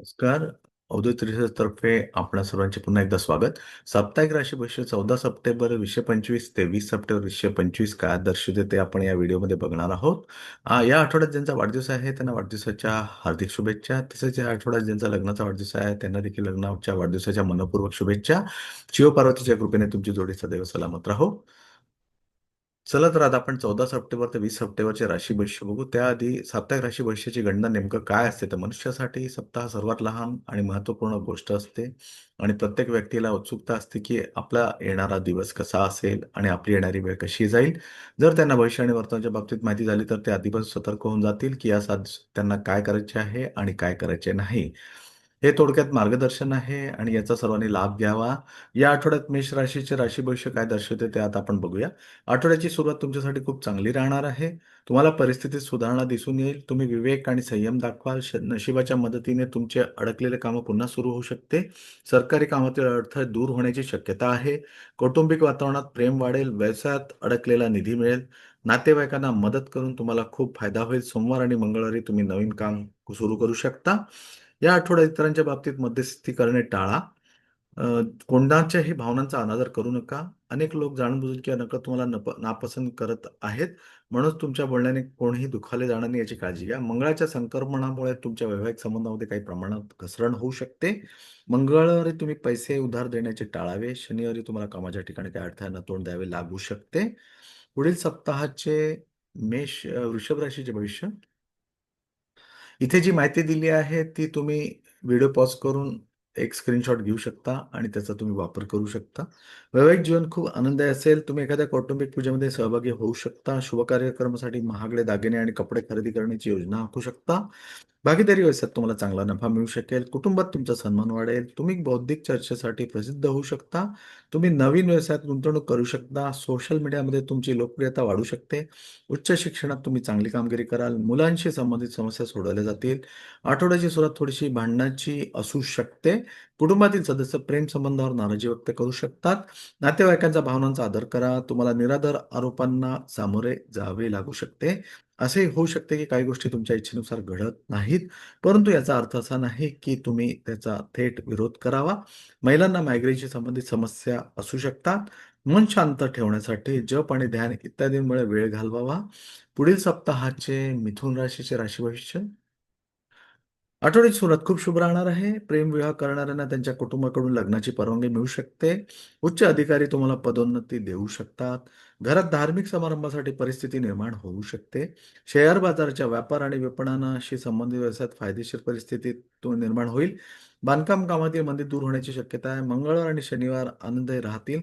नमस्कार. अवधूत रिसर्च तर्फे आपणा सर्वांचे पुन्हा एकदा स्वागत. साप्ताहिक राशी भविष्य 14 सप्टेंबर 2025 ते वीस सप्टेंबर 2025 काय दर्शवते ते आपण या व्हिडिओमध्ये बघणार आहोत. या आठवड्यात ज्यांचा वाढदिवस आहे त्यांना वाढदिवसाच्या हार्दिक शुभेच्छा. तसेच या आठवड्यात ज्यांचा लग्नाचा वाढदिवस आहे त्यांना देखील लग्नाच्या वाढदिवसाच्या मनपूर्वक शुभेच्छा. शिवपार्वतीच्या कृपेने तुमची जोडी सदैव सलामत राहो. चला तर आता आपण 14 सप्टेंबर ते वीस सप्टेंबरचे राशी भविष्य बघू. त्याआधी साप्ताहिक राशी भविष्याची गणना नेमकं काय असते तर मनुष्यासाठी सप्ताह सर्वात लहान आणि महत्त्वपूर्ण गोष्ट असते आणि प्रत्येक व्यक्तीला उत्सुकता असते की आपला येणारा दिवस कसा असेल आणि आपली येणारी वेळ कशी जाईल. जर त्यांना भविष्य आणि वर्तनाच्या बाबतीत माहिती झाली तर ते आधीपासून सतर्क होऊन जातील की या सात त्यांना काय करायचे आहे आणि काय करायचे नाही. हे थोडक्यात मार्गदर्शन आहे आणि याचा सर्वांनी लाभ घ्यावा. या आठवड्यात मेष राशीचे राशी भविष्य काय दर्शवते ते आता आपण बघूया. आठवड्याची सुरुवात तुमच्यासाठी खूप चांगली राहणार आहे. तुम्हाला परिस्थितीत सुधारणा दिसून येईल. तुम्ही विवेक आणि संयम दाखवाल. श नशिबाच्या मदतीने तुमचे अडकलेले कामं पुन्हा सुरू होऊ शकते. सरकारी कामातील अडथळे दूर होण्याची शक्यता आहे. कौटुंबिक वातावरणात प्रेम वाढेल. व्यवसायात अडकलेला निधी मिळेल. नातेवाईकांना मदत करून तुम्हाला खूप फायदा होईल. सोमवार आणि मंगळवारी तुम्ही नवीन काम सुरू करू शकता. या आठवड्यात इतरांच्या बाबतीत मध्यस्थी करणे टाळा. कोणाच्याही भावनांचा अनादर करू नका. अनेक लोक जाणूनबुजून किंवा नकळत तुम्हाला नप नापसंत करत आहेत. म्हणूनच तुमच्या बोलण्याने कोणीही दुखावले जाणार नाही याची काळजी घ्या. मंगळाच्या संक्रमणामुळे तुमच्या वैवाहिक संबंधामध्ये काही प्रमाणात घसरण होऊ शकते. मंगळवारी तुम्ही पैसे उधार देण्याचे टाळावे. शनिवारी तुम्हाला कामाच्या ठिकाणी काही अडथळ्यांना तोंड द्यावे लागू शकते. पुढील सप्ताहाचे मेष वृषभ राशीचे भविष्य इथे जी माहिती दिली आहे ती तुम्ही व्हिडिओ पॉज करून एक स्क्रीनशॉट घेऊ शकता आणि त्याचा तुम्ही वापर करू शकता. वैवाहिक जीवन खूप आनंददायी असेल. तुम्ही एखाद्या कौटुंबिक पूजेमध्ये सहभागी होऊ शकता. शुभ कार्यक्रमासाठी महागडे दागिने आणि कपडे खरेदी करण्याची योजना आखू शकता. भागीदारी व्यवसायात तुम्हाला चांगला नफा मिळू शकेल. कुटुंबात तुमचा सन्मान वाढेल. तुम्ही बौद्धिक चर्चेसाठी प्रसिद्ध होऊ शकता. तुम्ही नवीन व्यवसायात गुंतवणूक करू शकता. सोशल मीडियामध्ये तुमची लोकप्रियता वाढू शकते. उच्च शिक्षणात तुम्ही चांगली कामगिरी कराल. मुलांशी संबंधित समस्या सोडवल्या जातील. आठवड्याची सुरुवात थोडीशी भांडणाची असू शकते. कुटुंबातील सदस्य प्रेम संबंधावर नाराजी व्यक्त करू शकतात. नातेवाईकांच्या भावनांचा आदर करा. तुम्हाला निराधार आरोपांना सामोरे जावे लागू शकते. असे होऊ शकते की काही गोष्टी तुमच्या इच्छेनुसार घडत नाहीत. परंतु याचा अर्थ असा नाही की तुम्ही त्याचा थेट विरोध करावा. महिलांना मायग्रेनशी संबंधित समस्या असू शकतात. मन शांत ठेवण्यासाठी जप आणि ध्यान इत्यादींमुळे वेळ घालवावा. पुढील सप्ताहाचे मिथुन राशीचे राशी भविष्य आठवडीत सुरुवात खूप शुभ राहणार आहे. प्रेम विवाह करणाऱ्यांना त्यांच्या कुटुंबाकडून लग्नाची परवानगी मिळू शकते. उच्च अधिकारी तुम्हाला पदोन्नती देऊ शकतात. घरात धार्मिक समारंभासाठी परिस्थिती निर्माण होऊ शकते. शेअर बाजाराच्या व्यापार आणि विपणनाशी संबंधित व्यवसायात फायदेशीर परिस्थिती निर्माण होईल. बांधकाम कामातील मंदी दूर होण्याची शक्यता आहे. मंगळवार आणि शनिवार आनंददायी राहतील.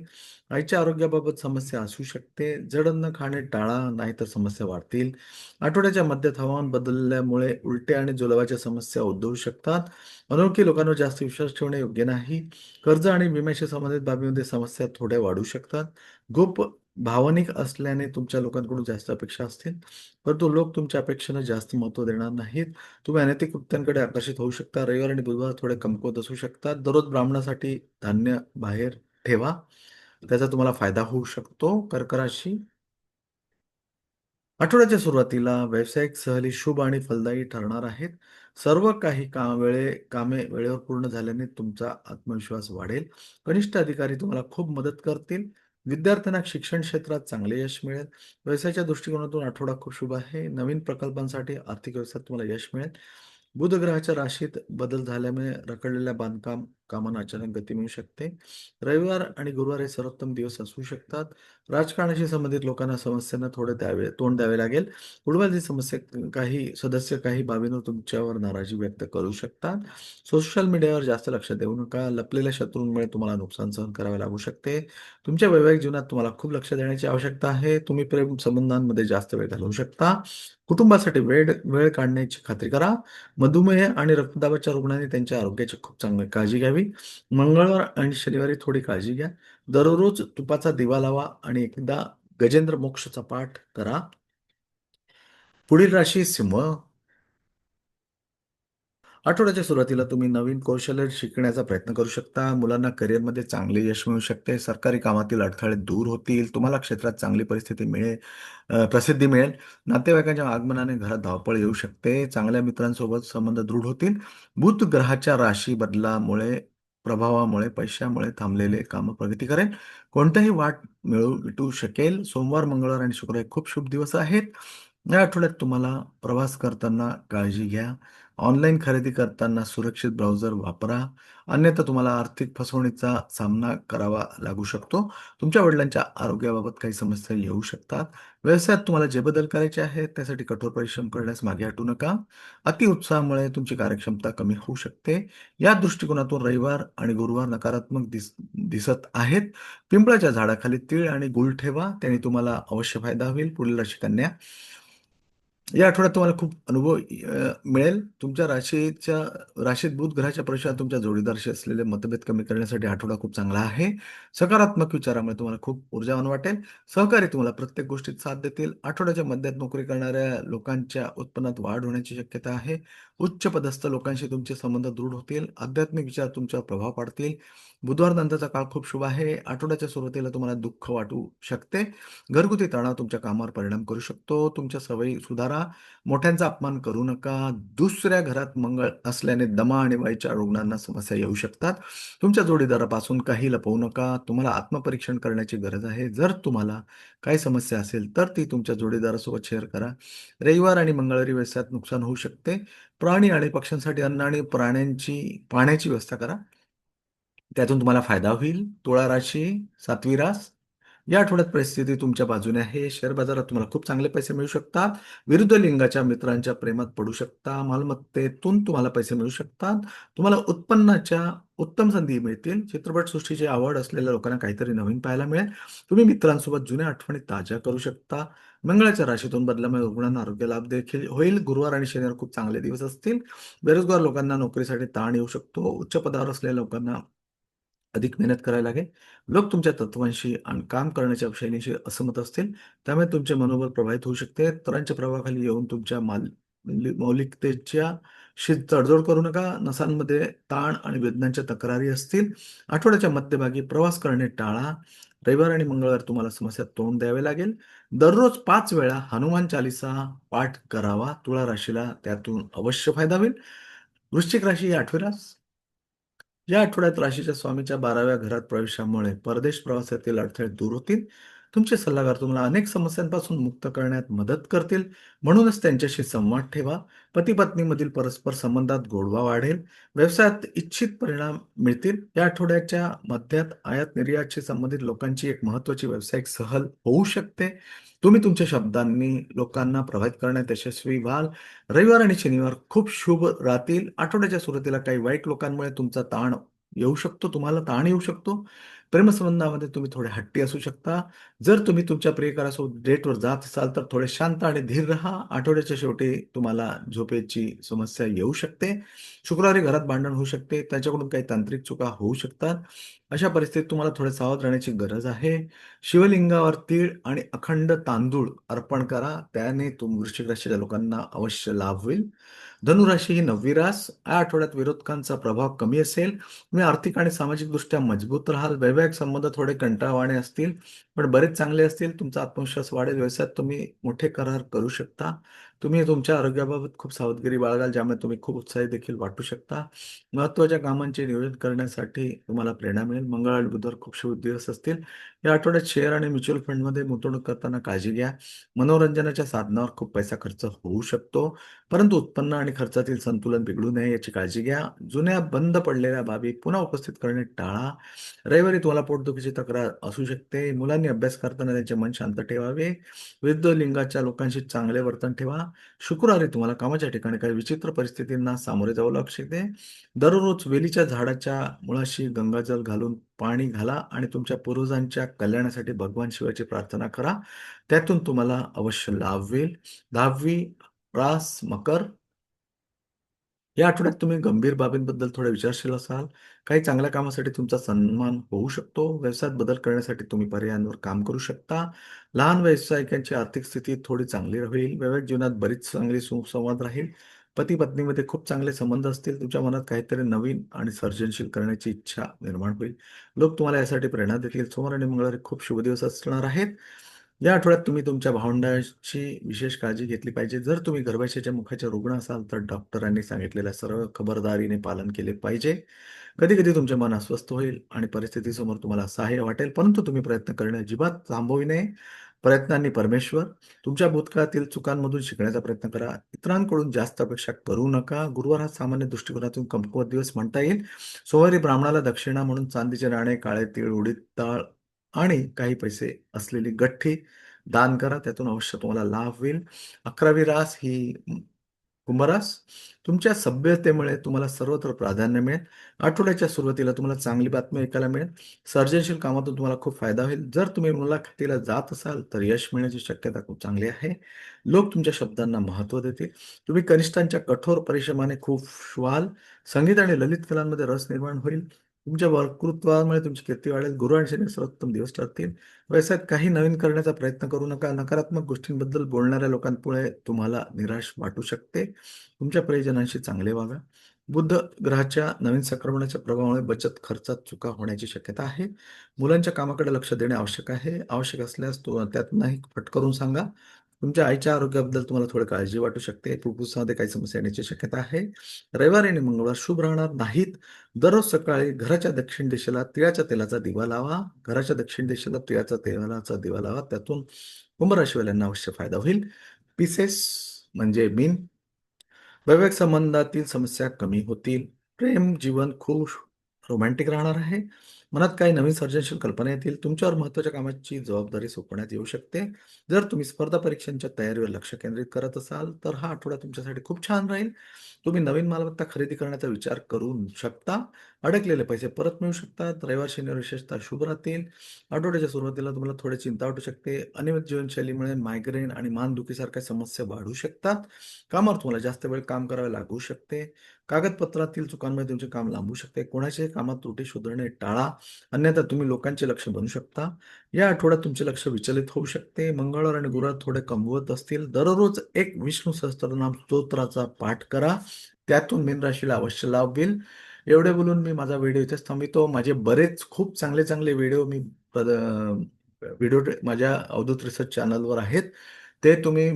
आईच्या आरोग्याबाबत समस्या असू शकते. जड अन्न खाणे टाळा, नाहीतर समस्या वाढतील. आठवड्याच्या मध्यात हवामान बदलल्यामुळे उलट्या आणि जुलाबाच्या समस्या उद्भवू शकतात. अनोळखी लोकांवर जास्त विश्वास ठेवणे योग्य नाही. कर्ज आणि विम्याशी संबंधित बाबीमध्ये समस्या थोड्या वाढू शकतात. गोप भावनिक असल्याने तुमच्या लोकांकडून जास्त अपेक्षा असतील. परंतु लोक तुमच्या अपेक्षांना जास्त महत्त्व देणार नाहीत. तुम्ही अनैतिक कृत्यांकडे आकर्षित होऊ शकता. रविवार आणि बुधवार थोडे कमकुवत असू शकतात. दररोज ब्राह्मणासाठी धान्य बाहेर ठेवा. त्याचा तुम्हाला फायदा होऊ शकतो. कर्कराशी आठवड्याच्या सुरुवातीला व्यावसायिक सहली शुभ आणि फलदायी ठरणार आहेत. सर्व काही काम वेळे कामे वेळेवर पूर्ण झाल्याने तुमचा आत्मविश्वास वाढेल. कनिष्ठ अधिकारी तुम्हाला खूप मदत करतील. विद्यार्थ्यांना शिक्षण क्षेत्रात चांगले यश मिळेल. व्यवसायाच्या दृष्टिकोनातून आठवडा खूप शुभ आहे. नवीन प्रकल्पांसाठी आर्थिक व्यवसायात तुम्हाला यश मिळेल. बुध ग्रहाच्या राशीत बदल झाल्यामुळे रखडलेल्या बांधकाम कामांना अचानक गती मिळू शकते. रविवार आणि गुरुवार हे सर्वोत्तम दिवस असू शकतात. राजकारणाशी संबंधित लोकांना समस्यांना थोडे द्यावे तोंड द्यावे लागेल. कुटुंबातील समस्या काही सदस्य काही बाबींवर तुमच्यावर नाराजी व्यक्त करू शकतात. सोशल मीडियावर जास्त लक्ष देऊ नका. लपलेल्या शत्रूंमुळे तुम्हाला नुकसान सहन करावे लागू शकते. तुमच्या वैवाहिक जीवनात तुम्हाला खूप लक्ष देण्याची आवश्यकता आहे. तुम्ही प्रेम संबंधांमध्ये जास्त वेळ घालवू शकता. कुटुंबासाठी वेळ वेळ काढण्याची खात्री करा. मधुमेह आणि रक्तदाबाच्या रुग्णांनी त्यांच्या आरोग्याची खूप चांगली काळजी घ्यावी. मंगळवार आणि शनिवारी थोडी काळजी घ्या. दररोज तुपाचा दिवा लावा आणि एकदा गजेंद्र मोक्षचा पाठ करा. पुढील राशी सिंह आठवड्याच्या सुरुवातीला तुम्ही नवीन कौशल्य शिकण्याचा प्रयत्न करू शकता. मुलांना करिअरमध्ये चांगले यश मिळू शकते. सरकारी कामातील अडथळे दूर होतील. तुम्हाला क्षेत्रात चांगली परिस्थिती मिळेल प्रसिद्धी मिळेल. नातेवाईकांच्या आगमनाने घरात धावपळ येऊ शकते. चांगल्या मित्रांसोबत संबंध दृढ होतील. बुध ग्रहाच्या राशी बदलामुळे, प्रभावामुळे, पैशामुळे थांबलेले कामं प्रगती करेल. कोणताही वाट मिळू मिटू शकेल. सोमवार, मंगळवार आणि शुक्रवार खूप शुभ दिवस आहेत. या आठवड्यात तुम्हाला प्रवास करताना काळजी घ्या. ऑनलाईन खरेदी करताना सुरक्षित ब्राउझर वापरा. अन्यथा तुम्हाला आर्थिक फसवणुकीचा सामना करावा लागू शकतो. तुमच्या वडिलांच्या आरोग्याबाबत काही समस्या येऊ शकतात. व्यवसायात तुम्हाला जे बदल करायचे आहेत, त्यासाठी कठोर परिश्रम करण्यास मागे हटू नका. अतिउत्साहामुळे तुमची कार्यक्षमता कमी होऊ शकते. या दृष्टिकोनातून रविवार आणि गुरुवार नकारात्मक दिस दिसत आहेत. पिंपळाच्या झाडाखाली तीळ आणि गुळ ठेवा. त्याने तुम्हाला अवश्य फायदा होईल. पुढील राशी कन्या या आठवड्यात तुम्हाला खूप अनुभव अ, मिळेल. तुमच्या राशीच्या राशीत बुध ग्रहाच्या प्रवेशात तुमच्या जोडीदाराशी असलेले मतभेद कमी करण्यासाठी आठवडा खूप चांगला आहे. सकारात्मक विचारामुळे तुम्हाला खूप ऊर्जावान वाटेल. सहकारी तुम्हाला प्रत्येक गोष्टीत साथ देतील. आठवड्याच्या मध्यात नोकरी करणाऱ्या लोकांच्या उत्पन्नात वाढ होण्याची शक्यता आहे. उच्च पदस्थ लोकांशी तुमचे संबंध दृढ होतील. आध्यात्मिक विचार तुमच्यावर प्रभाव पाडतील. बुधवार नंतरचा काळ खूप शुभ आहे. आठवड्याच्या सुरुवातीला तुम्हाला दुःख वाटू शकते. घरगुती तणाव तुमच्या कामावर परिणाम करू शकतो. तुमच्या सवयी सुधारा. मोठ्यांचा अपमान करू नका. दुसऱ्या घरात मंगळ असल्याने दमा आणि वायूच्या रुग्णांना समस्या येऊ शकतात. तुमच्या जोडीदारापासून काही लपवू नका. तुम्हाला आत्मपरीक्षण करण्याची गरज आहे. जर तुम्हाला काही समस्या असेल, तर ती तुमच्या जोडीदारासोबत शेअर करा. रविवार आणि मंगळवारी व्यवसायात नुकसान होऊ शकते. प्राणी आणि पक्ष्यांसाठी अन्न आणि प्राण्यांची पाण्याची व्यवस्था करा. त्यातून तुम्हाला फायदा होईल. तुळा राशी, सातवी रास या आठवड्यात परिस्थिती तुमच्या बाजूने आहे. शेअर बाजारात तुम्हाला खूप चांगले पैसे मिळू शकतात. विरुद्ध लिंगाच्या मित्रांच्या प्रेमात पडू शकता. मालमत्तेतून तुम्हाला पैसे मिळू शकतात. तुम्हाला उत्पन्नाच्या उत्तम संधी मिळतील. चित्रपटसृष्टीची आवड असलेल्या लोकांना काहीतरी नवीन पाहायला मिळेल. तुम्ही मित्रांसोबत जुन्या आठवणी ताज्या करू शकता. मंगळाच्या राशीतून बदलामुळे रुग्णांना आरोग्य लाभ देखील होईल. गुरुवार आणि शनिवार खूप चांगले दिवस असतील. बेरोजगार लोकांना नोकरीसाठी ताण येऊ शकतो. उच्च पदावर असलेल्या लोकांना अधिक मेहनत करायला लागेल. लोक तुमच्या तत्त्वांशी आणि काम करण्याच्या शैलीशी असमत असतील. त्यामुळे तुमचे मनोबल प्रभावित होऊ शकते. तरांच्या प्रभावाखाली येऊन तुमच्या माल म्हणजे मौलिकतेच्याशी तडजोड करू नका. नसांमध्ये ताण आणि वेदनांच्या तक्रारी असतील. आठवड्याच्या मध्यभागी प्रवास करणे टाळा. रविवार आणि मंगळवार तुम्हाला समस्या तोंड द्यावे लागेल. दररोज पाच वेळा हनुमान चालीसा पाठ करावा. तुळा राशीला त्यातून अवश्य फायदा होईल. वृश्चिक राशी या आठवीला या आठवड्यात राशीच्या स्वामीच्या 12व्या घरात प्रवेशामुळे परदेश प्रवासातील अडथळे दूर होतील. तुमचे सल्लागार तुम्हाला अनेक समस्यांपासून मुक्त करण्यात मदत करतील. म्हणूनच त्यांच्याशी संवाद ठेवा. पती-पत्नीमधील परस्पर संबंधात गोडवा वाढेल. व्यवसायात इच्छित परिणाम मिळतील. या आठवड्याच्या मध्यात आयात-निर्यातशी संबंधित लोकांची एक महत्त्वाची व्यावसायिक सहल होऊ शकते. तुम्ही तुमच्या शब्दांनी लोकांना प्रभावित करण्यात यशस्वी व्हाल. रविवार आणि शनिवार खूप शुभ राहतील. आठवड्याच्या सुरुवातीला काही वाईट लोकांमुळे तुमचा ताण येऊ शकतो. तुम्हाला ताण येऊ शकतो. प्रेमसंबंधामध्ये तुम्ही थोडे हट्टी असू शकता. जर तुम्ही तुमच्या प्रियकरासोबत डेटवर जात असाल, तर थोडे शांत आणि धीर राहा. आठवड्याच्या शेवटी तुम्हाला झोपेची समस्या येऊ शकते. शुक्रवारी घरात भांडण होऊ शकते. त्याच्याकडून काही तांत्रिक चुका होऊ शकतात. अशा परिस्थितीत तुम्हाला थोडे सावध राहण्याची गरज आहे. शिवलिंगावर तीळ आणि अखंड तांदूळ अर्पण करा. त्याने तुम वृश्चिक राशीच्या लोकांना अवश्य लाभ होईल. धनुराशी ही नववी रास. या आठवड्यात विरोधकांचा प्रभाव कमी असेल. तुम्ही आर्थिक आणि सामाजिकदृष्ट्या मजबूत राहाल. वैवाहिक संबंध थोडे कंटाळवाणे असतील, पण बरेच चांगले असतील. तुमचा आत्मविश्वास वाढेल. व्यवसायात तुम्ही मोठे करार करू शकता. तुम्ही तुमच्या आरोग्याबाबत खूप सावधगिरी बाळगाल, ज्यामुळे तुम्ही खूप उत्साही देखील वाटू शकता. महत्त्वाच्या कामांचे नियोजन करण्यासाठी तुम्हाला प्रेरणा मिळेल. मंगळ आणि बुधवार खूप शुभ दिवस असतील. या आठवड्यात शेअर आणि म्युच्युअल फंडमध्ये गुंतवणूक करताना काळजी घ्या. मनोरंजनाच्या साधनावर खूप पैसा खर्च होऊ शकतो. परंतु उत्पन्न आणि खर्चातील संतुलन बिघडू नये याची काळजी घ्या. जुन्या बंद पडलेल्या बाबी पुन्हा उपस्थित करणे टाळा. रविवारी तुम्हाला पोटदुखीची तक्रार असू शकते. मुलांनी अभ्यास करताना त्यांचे मन शांत ठेवावे. विरुद्ध लिंगाच्या लोकांशी चांगले वर्तन ठेवा. शुक्रवारी तुम्हाला कामाच्या ठिकाणी काही विचित्र परिस्थितींना सामोरे जावं लागू शकते. दररोज वेलीच्या झाडाच्या मुळाशी गंगाजल घालून पाणी घाला आणि तुमच्या पूर्वजांच्या कल्याणासाठी भगवान शिवाची प्रार्थना करा. त्यातून तुम्हाला अवश्य लाभ होईल. 10वी रास मकर या आठवड्यात तुम्ही गंभीर बाबींबद्दल थोडे विचारशील असाल. काही चांगल्या कामासाठी तुमचा सन्मान होऊ शकतो. व्यवसायात बदल करण्यासाठी तुम्ही पर्यायांवर काम करू शकता. लहान व्यावसायिकांची आर्थिक स्थिती थोडी चांगली होईल. वैवाहिक जीवनात बरीच चांगली सुसंवाद राहील. पती पत्नीमध्ये खूप चांगले संबंध असतील तुमच्या मनात काहीतरी नवीन आणि सर्जनशील करण्याची इच्छा निर्माण होईल लोक तुम्हाला यासाठी प्रेरणा देतील सोमवार आणि मंगळवारी खूप शुभ दिवस असणार आहेत या आठवड्यात तुम्ही तुमच्या भावंडाची विशेष काळजी घेतली पाहिजे जर तुम्ही गर्भाशयाच्या मुखाच्या रुग्ण असाल तर डॉक्टरांनी सांगितलेल्या सर्व खबरदारीने पालन केले पाहिजे. कधी कधी तुमचे मन अस्वस्थ होईल आणि परिस्थितीसमोर तुम्हाला सहाय्य वाटेल परंतु तुम्ही प्रयत्न करणे अजिबात थांबवू नये. प्रयत्नांनी परमेश्वर तुमच्या भूतकाळातील चुकांमधून शिकण्याचा प्रयत्न करा. इतरांकडून जास्त अपेक्षा करू नका. गुरुवार हा सामान्य दृष्टिकोनातून कमकुवत दिवस म्हणता येईल. सोमवारी ब्राह्मणाला दक्षिणा म्हणून चांदीचे नाणे काळे तीळ उडीद ताळ आणि काही पैसे असलेली गठ्ठी दान करा त्यातून अवश्य तुम्हाला लाभ होईल. अकरावी रास ही कुंभरास. तुमच्या सभ्यतेमुळे तुम्हाला सर्वत्र प्राधान्य मिळेल. आठवड्याच्या सुरुवातीला तुम्हाला चांगली बातमी ऐकायला मिळेल. सर्जनशील कामातून तुम्हाला खूप फायदा होईल. जर तुम्ही मुलाखतीला जात असाल तर यश मिळण्याची शक्यता खूप चांगली आहे. लोक तुमच्या शब्दांना महत्त्व देतील. तुम्ही कनिष्ठांच्या कठोर परिश्रमाने खूप व्हाल संगीत आणि ललित कलांमध्ये रस निर्माण होईल. तुमच्या वक्तृत्वामुळे तुमची कीर्ती वाढेल. गुरु आणि शनी सर्वोत्तम दिवस ठरतील. व्यवसायात काही नवीन करण्याचा प्रयत्न करू नका. नकारात्मक गोष्टींबद्दल बोलणाऱ्या लोकांमुळे तुम्हाला निराश वाटू शकते. तुमच्या प्रियजनांशी चांगले वागा. बुद्ध ग्रहाच्या नवीन संक्रमणाच्या प्रभावामुळे बचत खर्चात चुका होण्याची शक्यता आहे. मुलांच्या कामाकडे लक्ष देणे आवश्यक आहे. आवश्यक असल्यास तो त्यात नाही फटकरून सांगा. तुमच्या आईच्या आरोग्याबद्दल तुम्हाला थोडी काळजी वाटू शकते. फुफ्फुसामध्ये काही समस्या येण्याची शक्यता आहे. रविवारी आणि मंगळवार शुभ राहणार नाहीत. दररोज सकाळी घराच्या दक्षिण दिशेला तिळाच्या तेलाचा दिवा लावा. घराच्या दक्षिण दिशेला तिळाच्या तेलाचा दिवा लावा. त्यातून कुंभराशीवाल्यांना अवश्य फायदा होईल. पिसेस म्हणजे मीन वैवाहिक संबंधातील समस्या कमी होतील. प्रेम जीवन खूप रोमॅन्टिक राहणार आहे. मनात काही नवीन सर्जनशील कल्पना येतील. तुमच्यावर महत्त्वाच्या कामाची जबाबदारी सोपवण्यात येऊ शकते. जर तुम्ही स्पर्धा परीक्षांच्या तयारीवर लक्ष केंद्रित करत असाल तर हा आठवडा तुमच्यासाठी खूप छान राहील. तुम्ही नवीन मालमत्ता खरेदी करण्याचा विचार करू शकता. अडकलेले पैसे परत मिळू शकतात. रविवार शनिवार विशेषतः शुभ राहतील. आठवड्याच्या सुरुवातीला तुम्हाला थोडी चिंता वाटू शकते. अनियमित जीवनशैलीमुळे मायग्रेन आणि मानदुखीसारख्या समस्या वाढू शकतात. कामावर तुम्हाला जास्त वेळ काम करावे लागू शकते. कागदपत्रातील चुकांमुळे तुमचे काम लांबू शकते. कोणाच्याही कामात त्रुटी शोधणे टाळा. अन्यथा तुम्ही लोकांचे लक्ष बनू शकता. या आठवड्यात तुमचे लक्ष विचलित होऊ शकते. मंगळवार आणि गुरुवार थोडे कमवत असतील. दररोज एक विष्णू सहस्त्रनाम स्तोत्राचा पाठ करा. त्यातून मीन राशीला अवश्य लाभ होईल. एवढे बोलून मी माझा व्हिडिओ इथेच थांबवितो. माझे बरेच खूप चांगले चांगले व्हिडिओ मी व्हिडिओ माझ्या अवधूत रिसर्च चॅनलवर आहेत. ते तुम्ही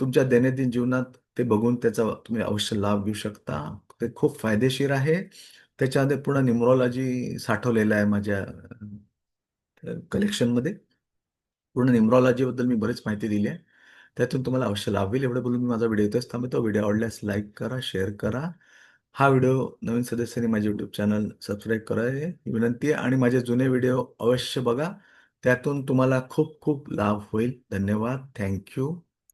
तुमच्या दैनंदिन जीवनात ते बघून त्याचा तुम्ही अवश्य लाभ घेऊ शकता. ते खूप फायदेशीर आहे. त्याच्यामध्ये पूर्ण न्युमरॉलॉजी साठवलेलं आहे माझ्या कलेक्शनमध्ये पूर्ण न्युमरॉलॉजीबद्दल मी बरीच माहिती दिली आहे. त्यातून तुम्हाला अवश्य लाभ होईल. एवढं बोलून मी माझा व्हिडिओ येतोच थांबतो व्हिडिओ आवडल्यास लाईक करा शेअर करा. हा व्हिडिओ नवीन सदस्यांनी माझे यूट्यूब चॅनल सबस्क्राईब करा ही विनंती आहे आणि माझे जुने व्हिडिओ अवश्य बघा. त्यातून तुम्हाला खूप खूप लाभ होईल. धन्यवाद. थँक्यू